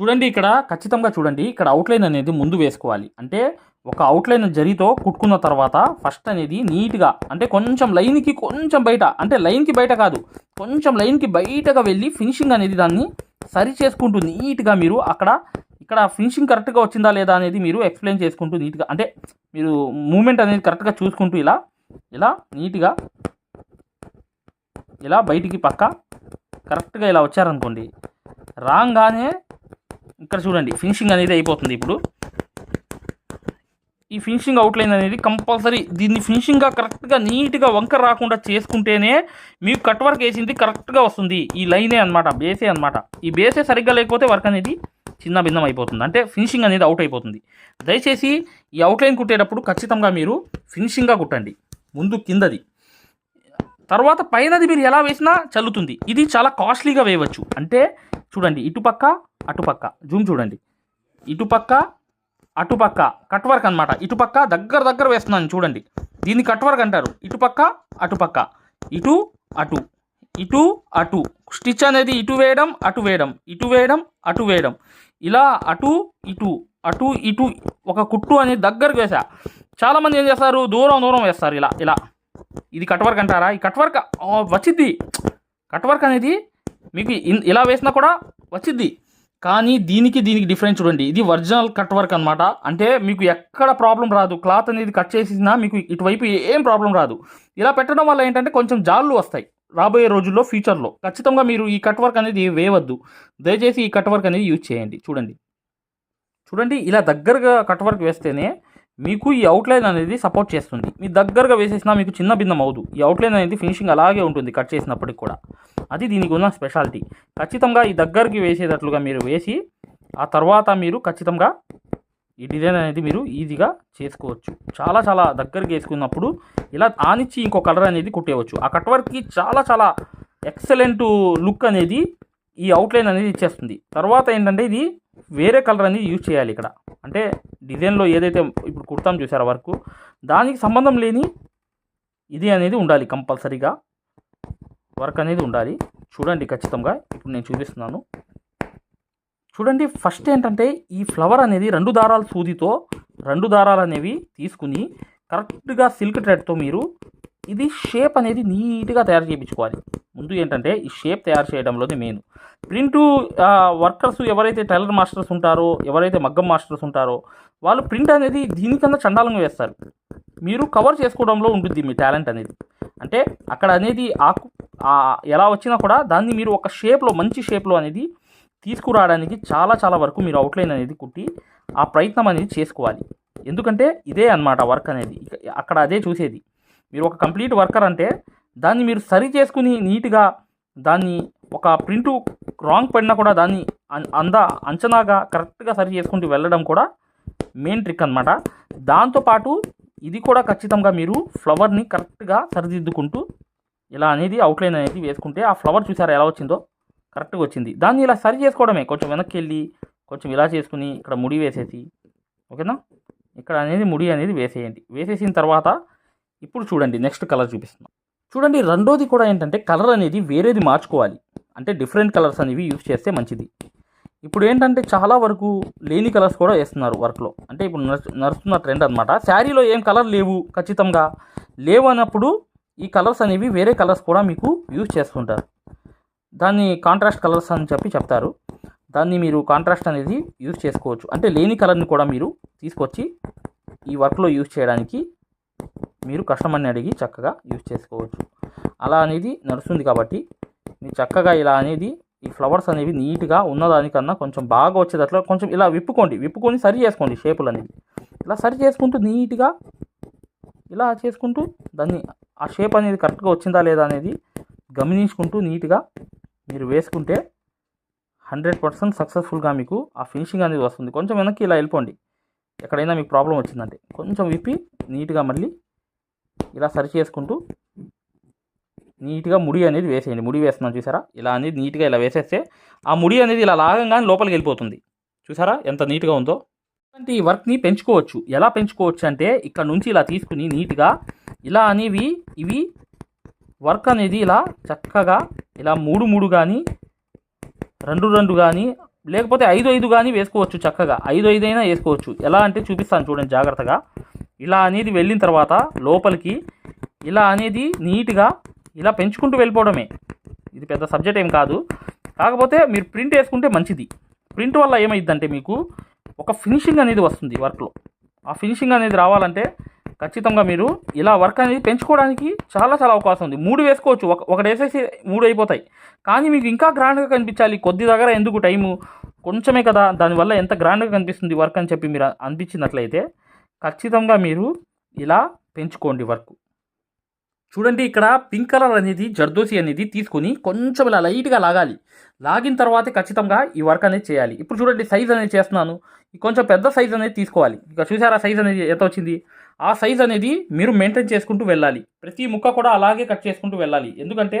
చూడండి ఇక్కడ ఖచ్చితంగా చూడండి ఇక్కడ అవుట్లైన్ అనేది ముందు వేసుకోవాలి. అంటే ఒక అవుట్లైన్ జరీతో కుట్టుకున్న తర్వాత ఫస్ట్ అనేది నీట్గా అంటే కొంచెం లైన్కి కొంచెం బయట అంటే లైన్కి బయట కాదు కొంచెం లైన్కి బయటగా వెళ్ళి ఫినిషింగ్ అనేది దాన్ని సరి చేసుకుంటూ నీట్గా మీరు అక్కడ ఇక్కడ ఫినిషింగ్ కరెక్ట్గా వచ్చిందా లేదా అనేది మీరు ఎక్స్ప్లెయిన్ చేసుకుంటూ నీట్గా అంటే మీరు మూమెంట్ అనేది కరెక్ట్గా చూసుకుంటూ ఇలా ఇలా నీట్గా ఇలా బయటికి పక్క కరెక్ట్గా ఇలా వచ్చారనుకోండి రాగానే ఇక్కడ చూడండి ఫినిషింగ్ అనేది అయిపోతుంది ఇప్పుడు. ఈ ఫినిషింగ్ అవుట్లైన్ అనేది కంపల్సరీ దీన్ని ఫినిషింగ్గా కరెక్ట్గా నీట్గా వంక రాకుండా చేసుకుంటేనే మీకు కట్ వర్క్ వేసింది కరెక్ట్గా వస్తుంది. ఈ లైనే అనమాట బేసే అనమాట ఈ బేసే సరిగ్గా లేకపోతే వర్క్ అనేది చిన్న భిన్నం అయిపోతుంది. అంటే ఫినిషింగ్ అనేది అవుట్ అయిపోతుంది. దయచేసి ఈ అవుట్లైన్ కుట్టేటప్పుడు ఖచ్చితంగా మీరు ఫినిషింగ్గా కుట్టండి. ముందు కిందది. తర్వాత పైనది మీరు ఎలా వేసినా చల్లుతుంది. ఇది చాలా కాస్ట్లీగా వేయవచ్చు. అంటే చూడండి ఇటుపక్క అటుపక్క. జూమ్ చూడండి. ఇటుపక్క అటుపక్క కట్ వర్క్ అనమాట ఇటుపక్క దగ్గర దగ్గర వేస్తున్నాను చూడండి. దీన్ని కట్ వర్క్ అంటారు. ఇటుపక్క అటుపక్క. ఇటు అటు. ఇటు అటు. స్టిచ్ అనేది ఇటు వేయడం అటు వేయడం. ఇటు వేయడం అటు వేయడం. ఇలా అటు ఇటు. అటు ఇటు. ఒక కుట్టు అనేది దగ్గరకు వేసా. చాలామంది ఏం చేస్తారు? దూరం దూరం వేస్తారు ఇలా ఇలా. ఇది కట్ వర్క్ అంటారా? ఈ కట్ వర్క్ వచ్చిద్ది. కట్ వర్క్ అనేది మీకు ఇన్- ఇలా వేసినా కూడా వచ్చిద్ది. కానీ దీనికి దీనికి డిఫరెన్స్ చూడండి. ఇది ఒరిజినల్ కట్ వర్క్ అనమాట అంటే మీకు ఎక్కడ ప్రాబ్లం రాదు. క్లాత్ అనేది కట్ చేసినా మీకు ఇటువైపు ఏం ప్రాబ్లం రాదు. ఇలా పెట్టడం వల్ల ఏంటంటే కొంచెం జాళ్ళు వస్తాయి రాబోయే రోజుల్లో ఫ్యూచర్లో ఖచ్చితంగా మీరు ఈ కట్ వర్క్ అనేది వేయవద్దు. దయచేసి ఈ కట్ వర్క్ అనేది యూజ్ చేయండి. చూడండి. చూడండి ఇలా దగ్గరగా కట్ వర్క్ వేస్తేనే మీకు ఈ అవుట్లైన్ అనేది సపోర్ట్ చేస్తుంది. మీ దగ్గరగా వేసేసినా మీకు చిన్న భిన్నం అవదు ఈ అవుట్లైన్ అనేది ఫినిషింగ్ అలాగే ఉంటుంది కట్ చేసినప్పటికి కూడా. అది దీనికి ఉన్న స్పెషాలిటీ. ఖచ్చితంగా ఈ దగ్గరికి వేసేటట్లుగా మీరు వేసి ఆ తర్వాత మీరు ఖచ్చితంగా ఈ డిజైన్ అనేది మీరు ఈజీగా చేసుకోవచ్చు. చాలా చాలా దగ్గరికి వేసుకున్నప్పుడు ఇలా ఆనిచ్చి ఇంకో కలర్ అనేది కుట్టేయవచ్చు ఆ కట్ వర్క్కి చాలా చాలా ఎక్సలెంట్ లుక్ అనేది ఈ అవుట్లైన్ అనేది ఇచ్చేస్తుంది. తర్వాత ఏంటంటే ఇది వేరే కలర్ అనేది యూజ్ చేయాలి ఇక్కడ. అంటే డిజైన్లో ఏదైతే ఇప్పుడు కుర్తాం చూసారో వర్క్ దానికి సంబంధం లేని ఇది అనేది ఉండాలి కంపల్సరీగా. వర్క్ అనేది ఉండాలి. చూడండి ఖచ్చితంగా. ఇప్పుడు నేను చూపిస్తున్నాను. చూడండి ఫస్ట్ ఏంటంటే ఈ ఫ్లవర్ అనేది రెండు దారాల సూదితో రెండు దారాలు అనేవి తీసుకుని కరెక్ట్గా సిల్క్ థ్రెడ్తో మీరు ఇది షేప్ అనేది నీట్గా తయారు చేయించుకోవాలి. ముందు ఏంటంటే ఈ షేప్ తయారు చేయడంలోనే మెయిన్. ప్రింటు వర్కర్స్ ఎవరైతే టైలర్ మాస్టర్స్ ఉంటారో ఎవరైతే మగ్గం మాస్టర్స్ ఉంటారో వాళ్ళు ప్రింట్ అనేది దీనికన్నా చండాలంగా వేస్తారు. మీరు కవర్ చేసుకోవడంలో ఉంటుంది మీ టాలెంట్ అనేది. అంటే అక్కడ అనేది ఆకు ఎలా వచ్చినా కూడా దాన్ని మీరు ఒక షేప్లో మంచి షేప్లో అనేది తీసుకురావడానికి చాలా చాలా వరకు మీరు అవుట్లైన్ అనేది కుట్టి ఆ ప్రయత్నం అనేది చేసుకోవాలి. ఎందుకంటే ఇదే అన్నమాట వర్క్ అనేది. అక్కడ అదే చూసేది. మీరు ఒక కంప్లీట్ వర్కర్ అంటే దాన్ని మీరు సరి చేసుకుని నీట్గా దాన్ని ఒక ప్రింటు రాంగ్ పడినా కూడా దాన్ని అంద అంచనాగా కరెక్ట్గా సరి చేసుకుంటూ వెళ్ళడం కూడా మెయిన్ ట్రిక్ అనమాట దాంతోపాటు ఇది కూడా ఖచ్చితంగా మీరు ఫ్లవర్ని కరెక్ట్గా సరిదిద్దుకుంటూ ఇలా అనేది అవుట్లైన్ అనేది వేసుకుంటే ఆ ఫ్లవర్ చూసారా ఎలా వచ్చిందో? కరెక్ట్గా వచ్చింది. దాన్ని ఇలా సరి చేసుకోవడమే. కొంచెం వెనక్కి వెళ్ళి కొంచెం ఇలా చేసుకుని ఇక్కడ ముడి వేసేసి ఓకేనా ఇక్కడ అనేది ముడి అనేది వేసేయండి. వేసేసిన తర్వాత ఇప్పుడు చూడండి నెక్స్ట్ కలర్ చూపిస్తున్నాం. చూడండి రెండోది కూడా ఏంటంటే కలర్ అనేది వేరేది మార్చుకోవాలి. అంటే డిఫరెంట్ కలర్స్ అనేవి యూజ్ చేస్తే మంచిది. ఇప్పుడు ఏంటంటే చాలా వరకు లేని కలర్స్ కూడా వేస్తున్నారు వర్క్లో అంటే ఇప్పుడు నడుస్తున్న ట్రెండ్ అనమాట శారీలో ఏం కలర్ లేవు ఖచ్చితంగా. లేవు అన్నప్పుడు ఈ కలర్స్ అనేవి వేరే కలర్స్ కూడా మీకు యూజ్ చేస్తుంటారు. దాన్ని కాంట్రాస్ట్ కలర్స్ అని చెప్పి చెప్తారు. దాన్ని మీరు కాంట్రాస్ట్ అనేది యూజ్ చేసుకోవచ్చు. అంటే లేని కలర్ని కూడా మీరు తీసుకొచ్చి ఈ వర్క్లో యూజ్ చేయడానికి మీరు కస్టమర్ని అడిగి చక్కగా యూజ్ చేసుకోవచ్చు. అలా అనేది నడుస్తుంది కాబట్టి మీరు చక్కగా ఇలా అనేది ఈ ఫ్లవర్స్ అనేవి నీట్గా ఉన్నదానికన్నా కొంచెం బాగా వచ్చేటట్లు కొంచెం ఇలా విప్పుకోండి. విప్పుకొని సరి చేసుకోండి షేపులు అనేది ఇలా సరి చేసుకుంటూ నీట్గా ఇలా చేసుకుంటూ దాన్ని ఆ షేప్ అనేది కరెక్ట్గా వచ్చిందా లేదా అనేది గమనించుకుంటూ నీట్గా మీరు వేసుకుంటే హండ్రెడ్ పర్సెంట్ సక్సెస్ఫుల్గా మీకు ఆ ఫినిషింగ్ అనేది వస్తుంది. కొంచెం వెనక్కి ఇలా వెళ్ళిపోండి. ఎక్కడైనా మీకు ప్రాబ్లం వచ్చిందంటే కొంచెం విప్పి నీట్గా మళ్ళీ ఇలా సరి చేసుకుంటూ నీట్గా ముడి అనేది వేసేయండి. ముడి వేస్తున్నాం చూసారా? ఇలా అనేది నీట్గా ఇలా వేసేస్తే ఆ ముడి అనేది ఇలా లాగంగానే లోపలికి వెళ్ళిపోతుంది. చూసారా? ఎంత నీట్గా ఉందో. అంటే ఈ వర్క్ని పెంచుకోవచ్చు. ఎలా పెంచుకోవచ్చు అంటే ఇక్కడ నుంచి ఇలా తీసుకుని నీట్గా ఇలా అనేవి ఇవి వర్క్ అనేది ఇలా చక్కగా ఇలా మూడు మూడు కానీ రెండు రెండు కానీ లేకపోతే ఐదు ఐదు కానీ వేసుకోవచ్చు చక్కగా. ఐదు ఐదు అయినా వేసుకోవచ్చు. ఎలా అంటే చూపిస్తాను చూడండి జాగ్రత్తగా. ఇలా అనేది వెళ్ళిన తర్వాత లోపలికి ఇలా అనేది నీట్గా ఇలా పెంచుకుంటూ వెళ్ళిపోవడమే. ఇది పెద్ద సబ్జెక్ట్ ఏం కాదు. కాకపోతే మీరు ప్రింట్ వేసుకుంటే మంచిది. ప్రింట్ వల్ల ఏమైందంటే మీకు ఒక ఫినిషింగ్ అనేది వస్తుంది వర్క్లో. ఆ ఫినిషింగ్ అనేది రావాలంటే ఖచ్చితంగా మీరు ఇలా వర్క్ అనేది పెంచుకోవడానికి చాలా చాలా అవకాశం ఉంది. మూడు వేసుకోవచ్చు. ఒక ఒకటి వేసేసి మూడు అయిపోతాయి. కానీ మీకు ఇంకా గ్రాండ్గా కనిపించాలి. కొద్ది దగ్గర ఎందుకు టైము? కొంచెమే కదా. దానివల్ల ఎంత గ్రాండ్గా కనిపిస్తుంది వర్క్ అని చెప్పి మీరు అనిపించినట్లయితే ఖచ్చితంగా మీరు ఇలా పెంచుకోండి వర్క్. చూడండి ఇక్కడ పింక్ కలర్ అనేది జర్దోసి అనేది తీసుకొని కొంచెం ఇలా లైట్గా లాగాలి. లాగిన తర్వాతే ఖచ్చితంగా ఈ వర్క్ అనేది చేయాలి. ఇప్పుడు చూడండి సైజ్ అనేది చేస్తున్నాను. కొంచెం పెద్ద సైజ్ అనేది తీసుకోవాలి. ఇక చూసారా సైజ్ అనేది ఎంత వచ్చింది? ఆ సైజ్ అనేది మీరు మెయింటైన్ చేసుకుంటూ వెళ్ళాలి. ప్రతి ముక్క కూడా అలాగే కట్ చేసుకుంటూ వెళ్ళాలి. ఎందుకంటే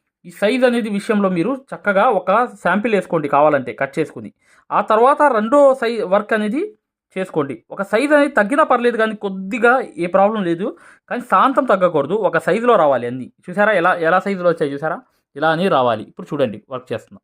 ఈ సైజ్ అనేది విషయంలో మీరు చక్కగా ఒక శాంపిల్ వేసుకోండి కావాలంటే కట్ చేసుకుని. ఆ తర్వాత రెండో సైజ్ వర్క్ అనేది చేసుకోండి. ఒక సైజ్ అనేది తగ్గినా పర్లేదు కానీ కొద్దిగా ఏ ప్రాబ్లం లేదు. కానీ శాంతం తగ్గకూడదు. ఒక సైజులో రావాలి అన్నీ. చూసారా? ఎలా ఎలా సైజులో వచ్చాయి చూసారా? ఇలా అని రావాలి. ఇప్పుడు చూడండి వర్క్ చేస్తున్నాం.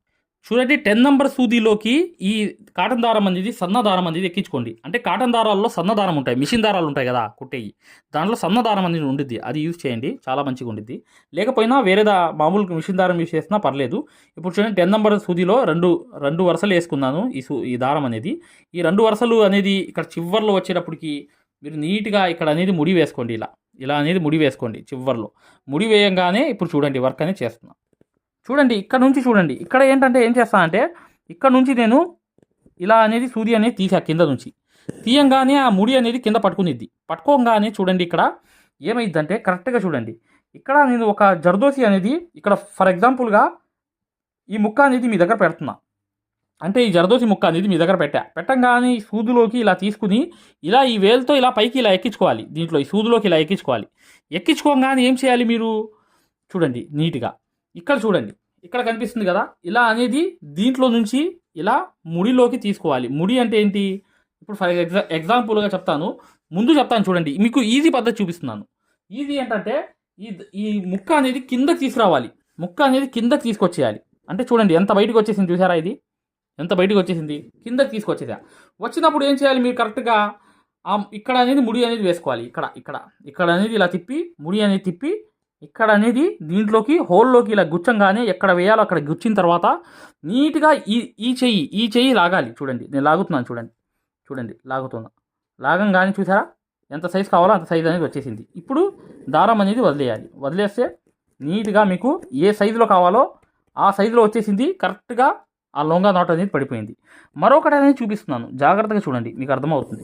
చూడండి టెన్ నంబర్ సూదిలోకి ఈ కాటన్ దారం అనేది సన్న దారం అనేది ఎక్కించుకోండి. అంటే కాటన్ దారాల్లో సన్న దారం ఉంటాయి మిషన్ దారాలు ఉంటాయి కదా కుట్టేవి దాంట్లో సన్న దారం అనేది ఉండిద్ది అది యూజ్ చేయండి చాలా మంచిగా ఉండిద్ది. లేకపోయినా వేరే దా మామూలు మిషన్ దారం యూజ్ చేసినా పర్లేదు. ఇప్పుడు చూడండి టెన్ నెంబర్ సూదిలో రెండు రెండు వరుసలు వేసుకున్నాను ఈ సూ ఈ దారం అనేది. ఈ రెండు వరుసలు అనేది ఇక్కడ చివర్లో వచ్చేటప్పటికి మీరు నీట్గా ఇక్కడ అనేది ముడి వేసుకోండి ఇలా. ఇలా అనేది ముడి వేసుకోండి చివర్లో. ముడి వేయంగానే ఇప్పుడు చూడండి వర్క్ అనేది చేస్తున్నాను చూడండి ఇక్కడ నుంచి చూడండి. ఇక్కడ ఏంటంటే ఏం చేస్తా అంటే ఇక్కడ నుంచి నేను ఇలా అనేది సూది అనేది తీసా కింద నుంచి. తీయంగానే ఆ ముడి అనేది కింద పట్టుకునిద్ది. పట్టుకోగానే చూడండి ఇక్కడ ఏమైందంటే కరెక్ట్గా చూడండి. ఇక్కడ నేను ఒక జర్దోసి అనేది ఇక్కడ ఫర్ ఎగ్జాంపుల్గా ఈ ముక్క అనేది మీ దగ్గర పెడుతున్నా. అంటే ఈ జరదోసి ముక్క అనేది మీ దగ్గర పెట్టా. పెట్టంగానే ఈ సూదులోకి ఇలా తీసుకుని ఇలా ఈ వేలుతో ఇలా పైకి ఇలా ఎక్కించుకోవాలి. దీంట్లో ఈ సూదులోకి ఇలా ఎక్కించుకోవాలి. ఎక్కించుకోగానే ఏం చేయాలి మీరు? చూడండి నీట్గా ఇక్కడ చూడండి ఇక్కడ కనిపిస్తుంది కదా ఇలా అనేది దీంట్లో నుంచి ఇలా ముడిలోకి తీసుకోవాలి. ముడి అంటే ఏంటి? ఇప్పుడు ఫర్ ఎగ్జా ఎగ్జాంపుల్గా చెప్తాను. ముందు చెప్తాను చూడండి మీకు ఈజీ పద్ధతి చూపిస్తున్నాను. ఈజీ ఏంటంటే ఈ ఈ ముక్క అనేది కిందకి తీసుకురావాలి. ముక్క అనేది కిందకి తీసుకొచ్చేయాలి. అంటే చూడండి ఎంత బయటకు వచ్చేసింది చూసారా ఇది? ఎంత బయటకు వచ్చేసింది? కిందకి తీసుకొచ్చేసా. వచ్చినప్పుడు ఏం చేయాలి మీరు కరెక్ట్గా ఇక్కడ అనేది ముడి అనేది వేసుకోవాలి. ఇక్కడ ఇక్కడ ఇక్కడ అనేది ఇలా తిప్పి ముడి అనేది తిప్పి ఇక్కడ అనేది దీంట్లోకి హోల్లోకి ఇలా గుచ్చంగానే ఎక్కడ వేయాలో అక్కడ గుచ్చిన తర్వాత నీట్గా ఈ ఈ చెయ్యి ఈ చెయ్యి లాగాలి. చూడండి నేను లాగుతున్నాను చూడండి చూడండి లాగుతున్నా. లాగంగానే చూసారా? ఎంత సైజ్ కావాలో అంత సైజ్ అనేది వచ్చేసింది. ఇప్పుడు దారం అనేది వదిలేయాలి. వదిలేస్తే నీట్గా మీకు ఏ సైజులో కావాలో ఆ సైజులో వచ్చేసింది. కరెక్ట్గా ఆ లొంగా నాట్ అనేది పడిపోయింది. మరొకటి అనేది చూపిస్తున్నాను. జాగ్రత్తగా చూడండి మీకు అర్థమవుతుంది.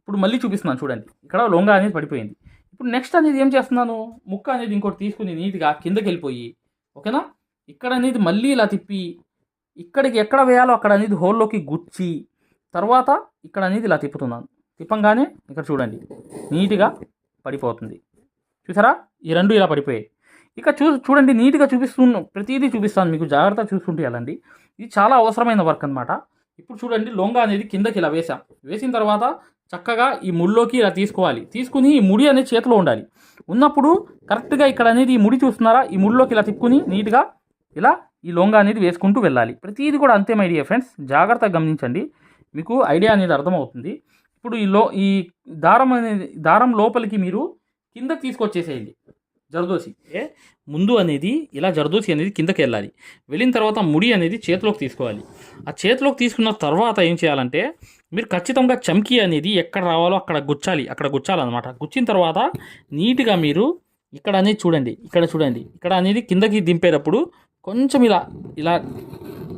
ఇప్పుడు మళ్ళీ చూపిస్తున్నాను చూడండి. ఇక్కడ లొంగా అనేది పడిపోయింది. ఇప్పుడు నెక్స్ట్ అనేది ఏం చేస్తున్నాను? ముక్క అనేది ఇంకోటి తీసుకుని నీట్గా కిందకి వెళ్ళిపోయి ఓకేనా? ఇక్కడ అనేది మళ్ళీ ఇలా తిప్పి ఇక్కడికి ఎక్కడ వేయాలో అక్కడ అనేది హోల్లోకి గుచ్చి తర్వాత ఇక్కడ అనేది ఇలా తిప్పుతున్నాను. తిప్పంగానే ఇక్కడ చూడండి నీట్గా పడిపోతుంది. చూసారా? ఈ రెండు ఇలా పడిపోయాయి. ఇక చూ చూడండి నీట్గా చూపిస్తున్నాను ప్రతిదీ చూపిస్తాను మీకు జాగ్రత్త చూసుకుంటూ వెళ్ళండి. ఇది చాలా అవసరమైన వర్క్ అనమాట ఇప్పుడు చూడండి లొంగ అనేది కిందకి ఇలా వేసాం వేసిన తర్వాత చక్కగా ఈ ముడిలోకి ఇలా తీసుకోవాలి. తీసుకుని ఈ ముడి అనేది చేతిలో ఉండాలి. ఉన్నప్పుడు కరెక్ట్గా ఇక్కడ అనేది ఈ ముడి చూస్తున్నారా? ఈ ముడిలోకి ఇలా తిప్పుకుని నీట్గా ఇలా ఈ లొంగ అనేది వేసుకుంటూ వెళ్ళాలి. ప్రతిదీ కూడా అంతే ఐడియా ఫ్రెండ్స్ జాగ్రత్తగా గమనించండి. మీకు ఐడియా అనేది అర్థమవుతుంది. ఇప్పుడు ఈ లో ఈ దారం అనేది దారం లోపలికి మీరు కింద తీసుకొచ్చేసేయండి. జరదోసి. ఏ? ముందు అనేది ఇలా జరదోసి అనేది కిందకి వెళ్ళాలి. వెళ్ళిన తర్వాత ముడి అనేది చేతిలోకి తీసుకోవాలి. ఆ చేతిలోకి తీసుకున్న తర్వాత ఏం చేయాలంటే మీరు ఖచ్చితంగా చమ్కీ అనేది ఎక్కడ రావాలో అక్కడ గుచ్చాలి. అక్కడ గుచ్చాలన్నమాట. గుచ్చిన తర్వాత నీట్గా మీరు ఇక్కడ అనేది చూడండి. ఇక్కడ చూడండి. ఇక్కడ అనేది కిందకి దింపేటప్పుడు కొంచెం ఇలా ఇలా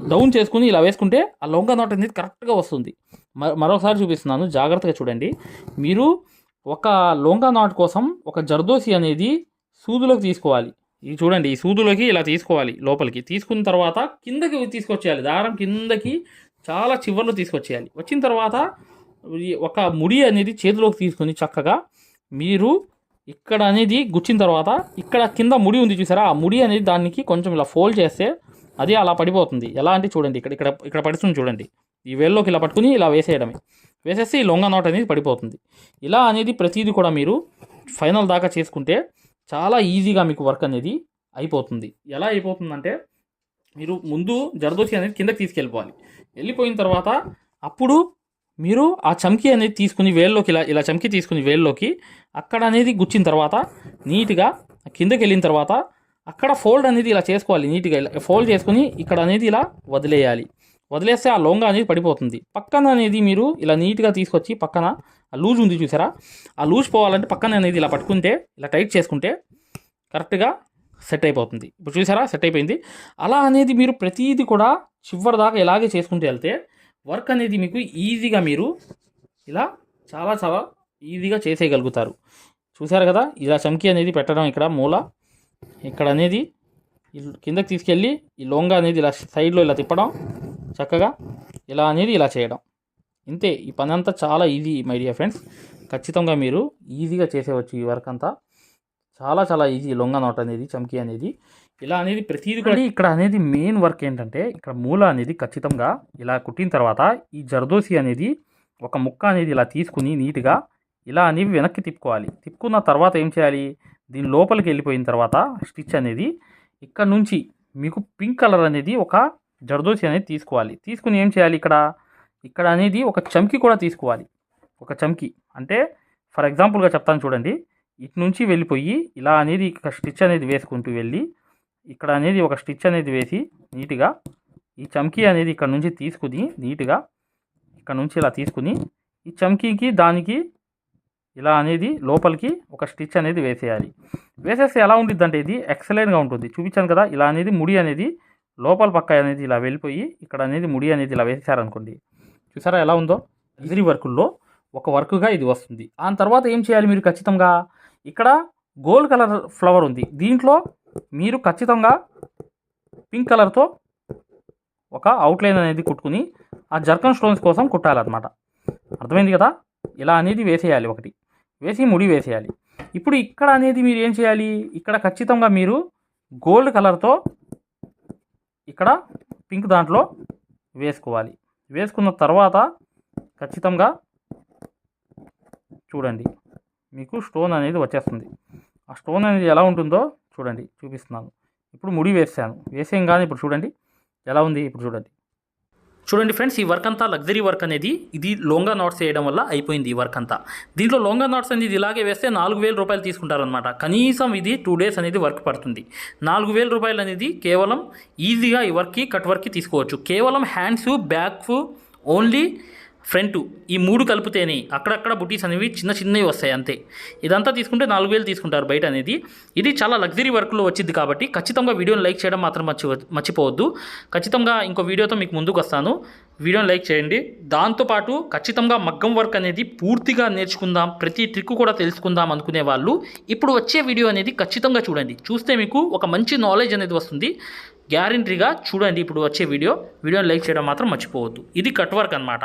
డౌన్ చేసుకుని ఇలా వేసుకుంటే ఆ లొంగ నాట్ అనేది కరెక్ట్గా వస్తుంది. మ- మరోసారి చూపిస్తున్నాను. జాగ్రత్తగా చూడండి. మీరు ఒక లొంగ నాట్ కోసం ఒక జర్దోసి అనేది సూదులోకి తీసుకోవాలి. ఇది చూడండి ఈ సూదులోకి ఇలా తీసుకోవాలి లోపలికి. తీసుకున్న తర్వాత కిందకి తీసుకొచ్చేయాలి. దారం కిందకి చాలా చివర్లో తీసుకొచ్చేయాలి. వచ్చిన తర్వాత ఒక ముడి అనేది చేతిలోకి తీసుకుని చక్కగా మీరు ఇక్కడ అనేది గుచ్చిన తర్వాత ఇక్కడ కింద ముడి ఉంది చూసారా? ఆ ముడి అనేది దానికి కొంచెం ఇలా ఫోల్డ్ చేస్తే అది అలా పడిపోతుంది. ఎలా అంటే చూడండి ఇక్కడ ఇక్కడ ఇక్కడ పడుతుంది చూడండి. ఈ వేల్లోకి ఇలా పట్టుకుని ఇలా వేసేయడమే. వేసేస్తే ఈ లొంగ నాట్ అనేది పడిపోతుంది. ఇలా అనేది ప్రతిదీ కూడా మీరు ఫైనల్ దాకా చేసుకుంటే చాలా ఈజీగా మీకు వర్క్ అనేది అయిపోతుంది. ఎలా అయిపోతుందంటే మీరు ముందు జరదోసి అనేది కిందకి తీసుకెళ్ళిపోవాలి. వెళ్ళిపోయిన తర్వాత అప్పుడు మీరు ఆ చమ్కి అనేది తీసుకుని వేల్లోకి ఇలా ఇలా చమ్కి తీసుకుని వేల్లోకి అక్కడ అనేది గుచ్చిన తర్వాత నీట్గా కిందకి వెళ్ళిన తర్వాత అక్కడ ఫోల్డ్ అనేది ఇలా చేసుకోవాలి. నీట్గా ఇలా ఫోల్డ్ చేసుకుని ఇక్కడ అనేది ఇలా వదిలేయాలి. వదిలేస్తే ఆ లొంగ అనేది పడిపోతుంది. పక్కన అనేది మీరు ఇలా నీట్గా తీసుకొచ్చి పక్కన ఆ లూజ్ ఉంది చూసారా? ఆ లూజ్ పోవాలంటే పక్కన అనేది ఇలా పట్టుకుంటే ఇలా టైట్ చేసుకుంటే కరెక్ట్గా సెట్ అయిపోతుంది. ఇప్పుడు చూసారా? సెట్ అయిపోయింది. అలా అనేది మీరు ప్రతిదీ కూడా చివరి దాకా ఇలాగే చేసుకుంటూ వెళ్తే వర్క్ అనేది మీకు ఈజీగా మీరు ఇలా చాలా చాలా ఈజీగా చేసేయగలుగుతారు. చూసారు కదా? ఇలా చమ్కి అనేది పెట్టడం ఇక్కడ మూల. ఇక్కడ అనేది కిందకి తీసుకెళ్ళి ఈ లొంగ అనేది ఇలా సైడ్లో ఇలా తిప్పడం. చక్కగా ఇలా అనేది ఇలా చేయడం. ఇంతే ఈ పని అంతా చాలా ఈజీ మై డియర్ ఫ్రెండ్స్ ఖచ్చితంగా మీరు ఈజీగా చేసేవచ్చు ఈ వర్క్ అంతా. చాలా చాలా ఈజీ లొంగ నోట్ అనేది చమ్కీ అనేది. ఇలా అనేది ప్రతిదీ కూడా ఇక్కడ అనేది మెయిన్ వర్క్ ఏంటంటే ఇక్కడ మూల అనేది ఖచ్చితంగా ఇలా కుట్టిన తర్వాత ఈ జర్దోసి అనేది ఒక ముక్క అనేది ఇలా తీసుకుని నీట్గా ఇలా అనేవి వెనక్కి తిప్పుకోవాలి. తిప్పుకున్న తర్వాత ఏం చేయాలి? దీని లోపలికి వెళ్ళిపోయిన తర్వాత స్టిచ్ అనేది ఇక్కడ నుంచి మీకు పింక్ కలర్ అనేది ఒక జర్దోసి అనేది తీసుకోవాలి. తీసుకుని ఏం చేయాలి ఇక్కడ? ఇక్కడ అనేది ఒక చమ్కి కూడా తీసుకోవాలి. ఒక చమ్కి. అంటే ఫర్ ఎగ్జాంపుల్గా చెప్తాను చూడండి. ఇటు నుంచి వెళ్ళిపోయి ఇలా అనేది ఇక్కడ స్టిచ్ అనేది వేసుకుంటూ వెళ్ళి ఇక్కడ అనేది ఒక స్టిచ్ అనేది వేసి నీట్గా ఈ చమ్కీ అనేది ఇక్కడ నుంచి తీసుకుని నీట్గా ఇక్కడ నుంచి ఇలా తీసుకుని ఈ చమ్కీకి దానికి ఇలా అనేది లోపలికి ఒక స్టిచ్ అనేది వేసేయాలి. వేసేస్తే ఎలా ఉంటుంది అంటే ఇది ఎక్సలెంట్గా ఉంటుంది. చూపించాను కదా? ఇలా అనేది ముడి అనేది లోపల పక్క అనేది ఇలా వెళ్ళిపోయి ఇక్కడ అనేది ముడి అనేది ఇలా వేసేసారనుకోండి చూసారా ఎలా ఉందో? ఎదిరి వర్కుల్లో ఒక వర్క్గా ఇది వస్తుంది. ఆ తర్వాత ఏం చేయాలి మీరు ఖచ్చితంగా? ఇక్కడ గోల్డ్ కలర్ ఫ్లవర్ ఉంది. దీంట్లో మీరు ఖచ్చితంగా పింక్ కలర్తో ఒక అవుట్లైన్ అనేది కుట్టుకుని ఆ జర్కన్ స్టోన్స్ కోసం కుట్టాలన్నమాట. అర్థమైంది కదా? ఇలా అనేది వేసేయాలి ఒకటి. వేసి ముడి వేసేయాలి. ఇప్పుడు ఇక్కడ అనేది మీరు ఏం చేయాలి? ఇక్కడ ఖచ్చితంగా మీరు గోల్డ్ కలర్తో ఇక్కడ పింక్ దాంట్లో వేసుకోవాలి. వేసుకున్న తర్వాత ఖచ్చితంగా చూడండి మీకు స్టోన్ అనేది వచ్చేస్తుంది. ఆ స్టోన్ అనేది ఎలా ఉంటుందో చూడండి చూపిస్తున్నాను. ఇప్పుడు ముడి వేసాను. వేసేం కానీ ఇప్పుడు చూడండి ఎలా ఉంది? ఇప్పుడు చూడండి. చూడండి ఫ్రెండ్స్ ఈ వర్క్ అంతా లగ్జరీ వర్క్ అనేది ఇది లోంగా నాట్స్ వేయడం వల్ల అయిపోయింది ఈ వర్క్ అంతా. దీంట్లో లోంగా నాట్స్ అనేది ఇలాగే వేస్తే నాలుగు వేల రూపాయలు తీసుకుంటారనమాట కనీసం ఇది టూ డేస్ అనేది వర్క్ పడుతుంది. నాలుగు వేల రూపాయలు అనేది కేవలం ఈజీగా ఈ వర్క్కి కట్ వర్క్కి తీసుకోవచ్చు. కేవలం హ్యాండ్స్ బ్యాక్ ఓన్లీ ఫ్రంట్ ఈ మూడు కలిపితేనే అక్కడక్కడ బుటీస్ అనేవి చిన్న చిన్నవి వస్తాయి అంతే. ఇదంతా తీసుకుంటే నాలుగు వేలు తీసుకుంటారు బయట అనేది. ఇది చాలా లగ్జరీ వర్క్లో వచ్చింది కాబట్టి ఖచ్చితంగా వీడియోని లైక్ చేయడం మాత్రం మర్చి మర్చిపోవద్దు. ఖచ్చితంగా ఇంకో వీడియోతో మీకు ముందుకు వస్తాను. వీడియోని లైక్ చేయండి. దాంతోపాటు ఖచ్చితంగా మగ్గం వర్క్ అనేది పూర్తిగా నేర్చుకుందాం ప్రతి ట్రిక్ కూడా తెలుసుకుందాం అనుకునే వాళ్ళు. ఇప్పుడు వచ్చే వీడియో అనేది ఖచ్చితంగా చూడండి. చూస్తే మీకు ఒక మంచి నాలెడ్జ్ అనేది వస్తుంది. గ్యారంటీగా చూడండి ఇప్పుడు వచ్చే వీడియో. వీడియోని లైక్ చేయడం మాత్రం మర్చిపోవద్దు. ఇది కట్ వర్క్ అనమాట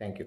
థ్యాంక్ యూ